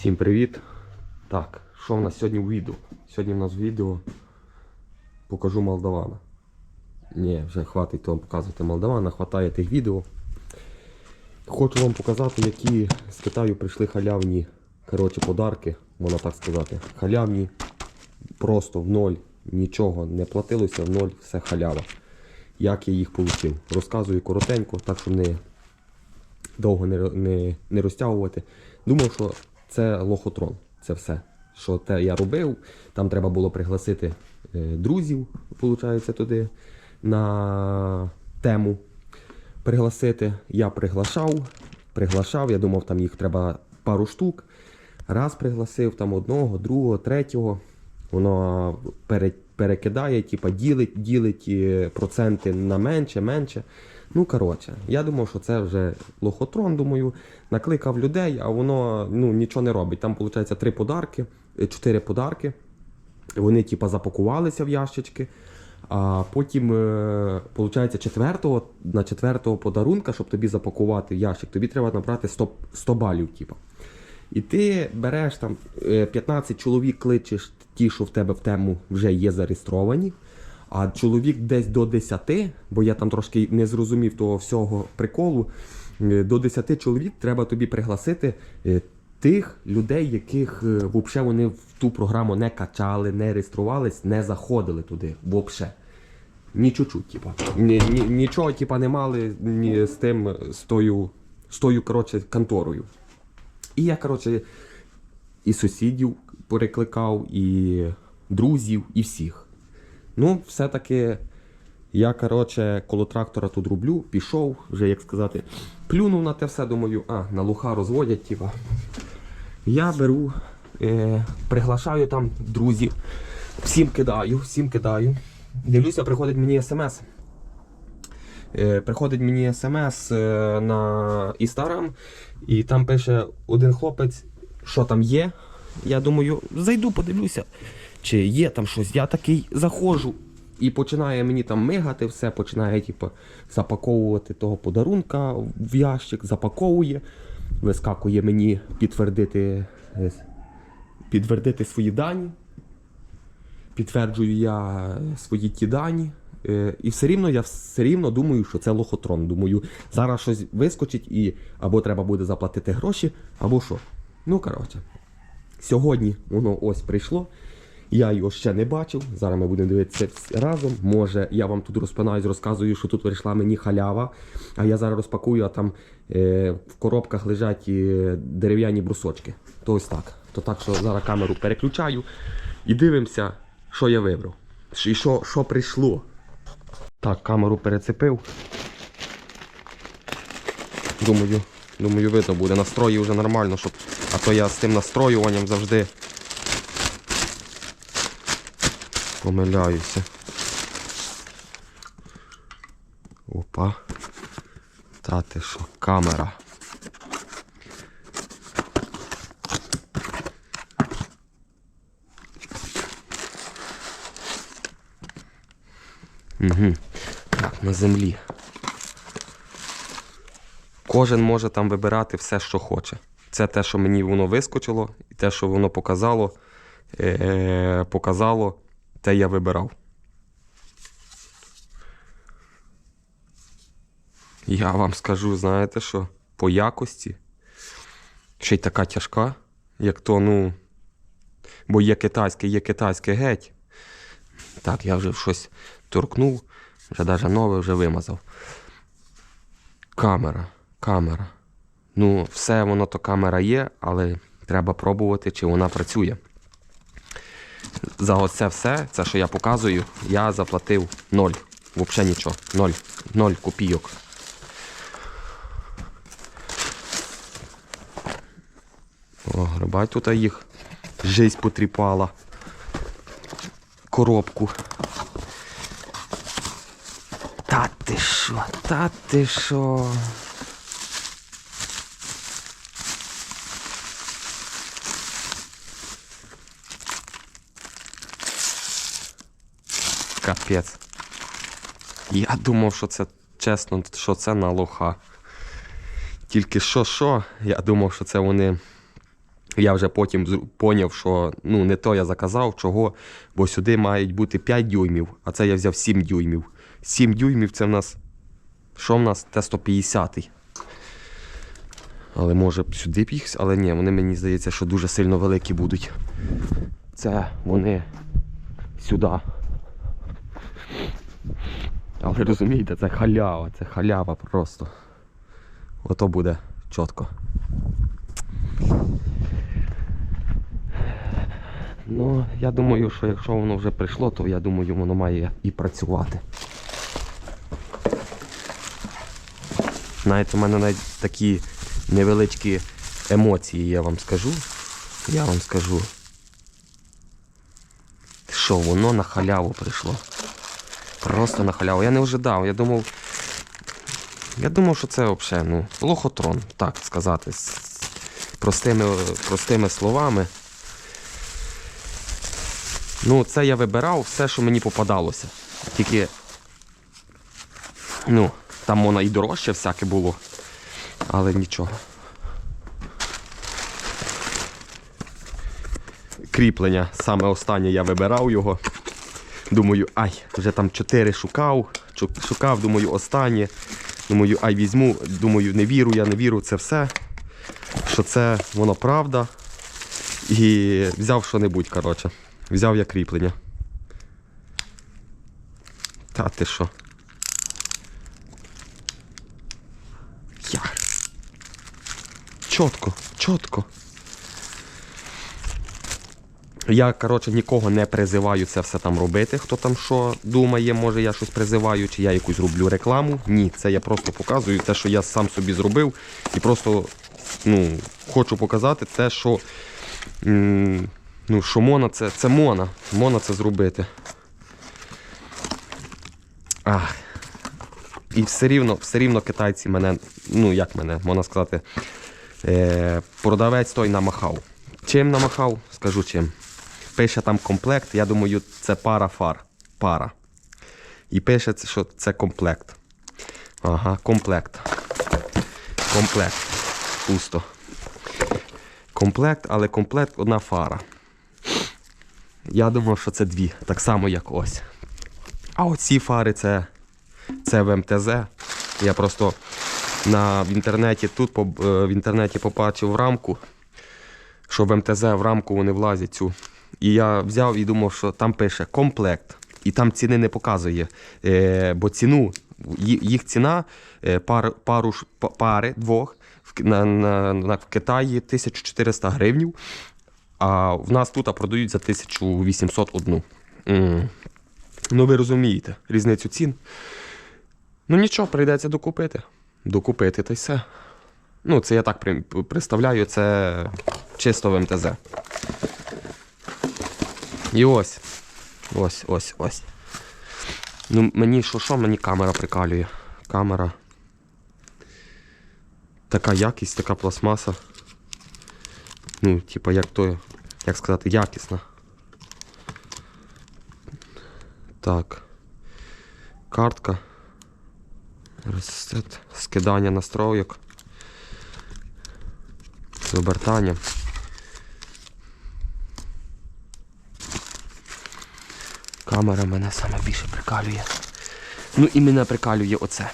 Всім привіт! Так, що в нас сьогодні в відео? Сьогодні в нас в відео покажу Молдавана. Ні, вже хватить вам показувати Молдавана, хватає тих відео. Хочу вам показати, які з Китаю прийшли халявні коротше, подарки, можна так сказати. Халявні просто в ноль, нічого не платилося, в ноль, все халява. Як я їх отримав. Розказую коротенько, так щоб не довго не, не, не розтягувати. Думав, що це лохотрон, це все. Що те я робив, там треба було пригласити е, друзів, виходить, туди на тему пригласити. Я приглашав, приглашав, я думав, там їх треба пару штук. Раз пригласив там одного, другого, третього. Воно перекидає, типа ділить, ділить е, проценти на менше, менше. Ну, коротше, я думав, що це вже лохотрон, думаю, накликав людей, а воно ну, нічого не робить. Там, виходить, три подарки, е, чотири подарки. Вони, типа, запакувалися в ящички. А потім, е, виходить, четвертого, на четвертого подарунка, щоб тобі запакувати в ящик, тобі треба набрати 100, 100 балів. Типа. І ти береш там е, 15 чоловік, кличеш ті, що в тебе в тему вже є зареєстровані. А чоловік десь до 10, бо я там трошки не зрозумів того всього приколу. е, До 10 чоловік треба тобі пригласити е, тих людей, яких е, взагалі вони в ту програму не качали, не реєструвались, не заходили туди. Взагалі. Ні чуть-чуть, типа. Ні, ні, нічого, типа, не мали ні з тим, з тою, з тою коротше, конторою. І я, коротше, і сусідів перекликав, і друзів, і всіх. Ну, все-таки я, коротше, коло трактора тут роблю, пішов, вже, як сказати, плюнув на те все, думаю, а, на луха розводять, типа. Я беру, е, приглашаю там друзів, всім кидаю, всім кидаю. Дивлюся, приходить мені смс. Е, приходить мені смс е, на Instagram, і там пише один хлопець, що там є. Я думаю, зайду, подивлюся, чи є там щось. Я такий заходжу і починає мені там мигати все, починає типу, запаковувати того подарунка в ящик, запаковує, вискакує мені підтвердити, е, підтвердити свої дані. Підтверджую я свої ті дані. Е, І все рівно я все рівно думаю, що це лохотрон. Думаю, зараз щось вискочить і або треба буде заплатити гроші, або що. Ну, коротше, сьогодні воно ось прийшло. Я його ще не бачив. Зараз ми будемо дивитися разом. Може, я вам тут розпинаюсь, розказую, що тут прийшла мені халява. А я зараз розпакую, а там е, в коробках лежать е, дерев'яні брусочки. То ось так. То так, що зараз камеру переключаю і дивимося, що я вибрав. І що, що прийшло. Так, камеру перецепив. Думаю, думаю, видно буде. Настрою вже нормально, щоб. А то я з тим настроюванням завжди помиляюся. Опа. Та ти що, камера. Угу. Так, на землі. Кожен може там вибирати все, що хоче. Це те, що мені воно вискочило, і те, що воно показало, е- показало, те я вибирав. Я вам скажу, знаєте що, по якості, ще й така тяжка, як то, ну. Бо є китайське, є китайське геть. Так, я вже щось торкнув, вже навіть нове вже вимазав. Камера, камера. Ну, все воно то камера є, але треба пробувати, чи вона працює. За оце все, це, що я показую, я заплатив ноль. Взагалі нічого. Ноль. Ноль копійок. О, грибай тут їх. Жизнь потріпала. Коробку. Та ти що, та ти що? Капець. Я думав, що це чесно, що це на лоха. Тільки що, що, я думав, що це вони Я вже потім поняв, що ну, не то я заказав, чого, бо сюди мають бути 5 дюймів, а це я взяв 7 дюймів. 7 дюймів це в нас. Що в нас? Т-150. Але може б сюди б їх, але ні, вони мені здається, що дуже сильно великі будуть. Це вони сюди. Але розумієте, це халява, це халява просто. Ото буде чітко. Ну, я думаю, що якщо воно вже прийшло, то я думаю, воно має і працювати. Знаєте, у мене навіть такі невеличкі емоції, я вам скажу. Я вам скажу. Що воно на халяву прийшло. Просто на халяву. Я не ожидав. Я думав. Я думав, що це взагалі, ну, лохотрон, так сказати, з простими, простими словами. Ну, це я вибирав все, що мені попадалося. Тільки. Ну, там воно і дорожче всяке було. Але нічого. Кріплення, саме останнє я вибирав його. Думаю, ай, вже там 4 шукав. Шукав, думаю, останнє. Думаю, ай візьму. Думаю, не віру, я не віру, це все. Що це воно правда. І взяв що-небудь, коротше. Взяв я кріплення. Та ти що? Я. Чітко, чітко. Я, коротше, нікого не призиваю це все там робити. Хто там що думає, може я щось призиваю, чи я якусь роблю рекламу. Ні, це я просто показую те, що я сам собі зробив. І просто ну, хочу показати те, що, ну, що Мона це, це Мона. Мона це зробити. Ах. І все рівно, все рівно китайці мене, ну як мене, можна сказати, е, продавець той намахав. Чим намахав? Скажу чим. Пише там комплект, я думаю, це пара фар. Пара. І пише, що це комплект. Ага, комплект. Комплект. Пусто. Комплект, але комплект одна фара. Я думав, що це дві. Так само, як ось. А оці фари це, це в МТЗ. Я просто на, в інтернеті тут е, в інтернеті побачив рамку, що в МТЗ в рамку вони влазять цю. І я взяв і думав, що там пише комплект. І там ціни не показує. Е, бо ціну, їх ціна е, пар, пару пари двох на, на, на, в Китаї 1400 гривнів, а в нас тут продають за 1801. М. Ну, ви розумієте, різницю цін. Ну нічого, прийдеться докупити. Докупити та й все. Ну, це я так представляю, це чисто в МТЗ. І ось. Ось, ось, ось. Ну, мені що, що мені камера прикалює? Камера. Така якість, така пластмаса. Ну, типа, як то, як сказати, якісна. Так. Картка. Скидання настроєк. З обертанням. Камера мене саме більше прикалює. Ну і мене прикалює оце.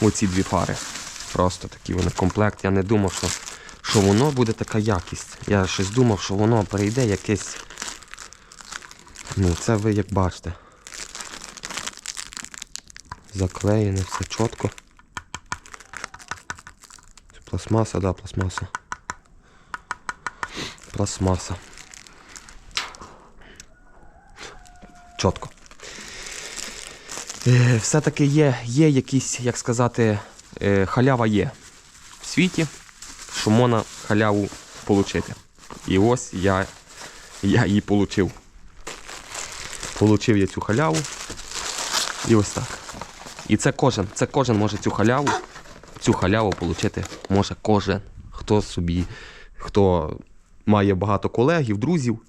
Оці дві фари. Просто такі вони комплект. Я не думав, що, що воно буде така якість. Я щось думав, що воно перейде якесь. Ну, це ви як бачите. Заклеєне, все чітко. Пластмаса, да, пластмаса. Пластмаса. Чітко. Е, все-таки є, є якісь, як сказати, е, халява є в світі, що можна халяву отримати. І ось я, я її отримав. Получив я цю халяву. І ось так. І це кожен, це кожен може цю халяву, цю халяву отримати може кожен, хто собі, хто має багато колегів, друзів,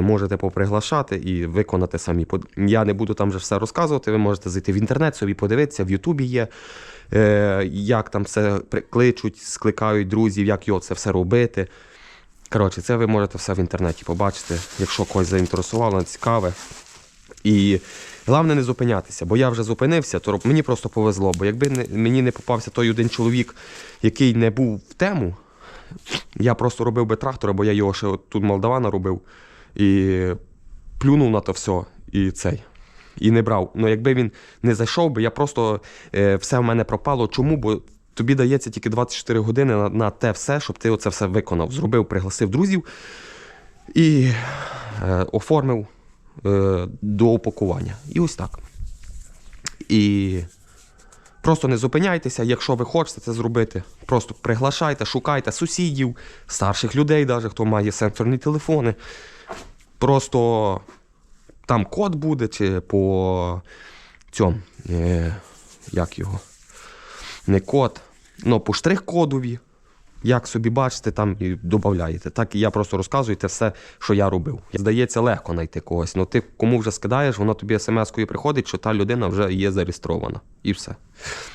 можете поприглашати і виконати самі. Я не буду там вже все розказувати. Ви можете зайти в інтернет, собі подивитися, в Ютубі є, е, як там все кличуть, скликають друзів, як його це все робити. Коротше, це ви можете все в інтернеті побачити, якщо когось заінтересувало, цікаве. І головне не зупинятися, бо я вже зупинився, то мені просто повезло. Бо якби не, мені не попався той один чоловік, який не був в тему, я просто робив би трактора, бо я його ще тут Молдавана робив. І плюнув на то все. І цей. І не брав. Ну якби він не зайшов би, я просто е, все в мене пропало. Чому? Бо тобі дається тільки 24 години на, на те все, щоб ти оце все виконав. Зробив, пригласив друзів і е, оформив е, до упакування. І ось так. І просто не зупиняйтеся, якщо ви хочете це зробити. Просто приглашайте, шукайте сусідів, старших людей, навіть, хто має сенсорні телефони. Просто там код буде, чи по цьому, е, як його, не код, ну по штрих-кодові. Як собі бачите, там і додаєте. Так і я просто розказую те все, що я робив. Здається, легко знайти когось. Ну ти кому вже скидаєш, воно тобі смс-кою приходить, що та людина вже є зареєстрована. І все.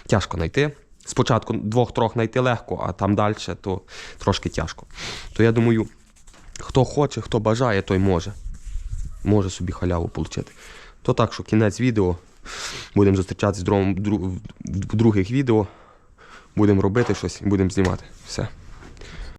Тяжко знайти. Спочатку двох-трьох знайти легко, а там далі то трошки тяжко. То я думаю, хто хоче, хто бажає, той може. Може собі халяву отримати. То так, що кінець відео. Будемо зустрічатися в, других відео. Будемо робити щось і будемо знімати. Все.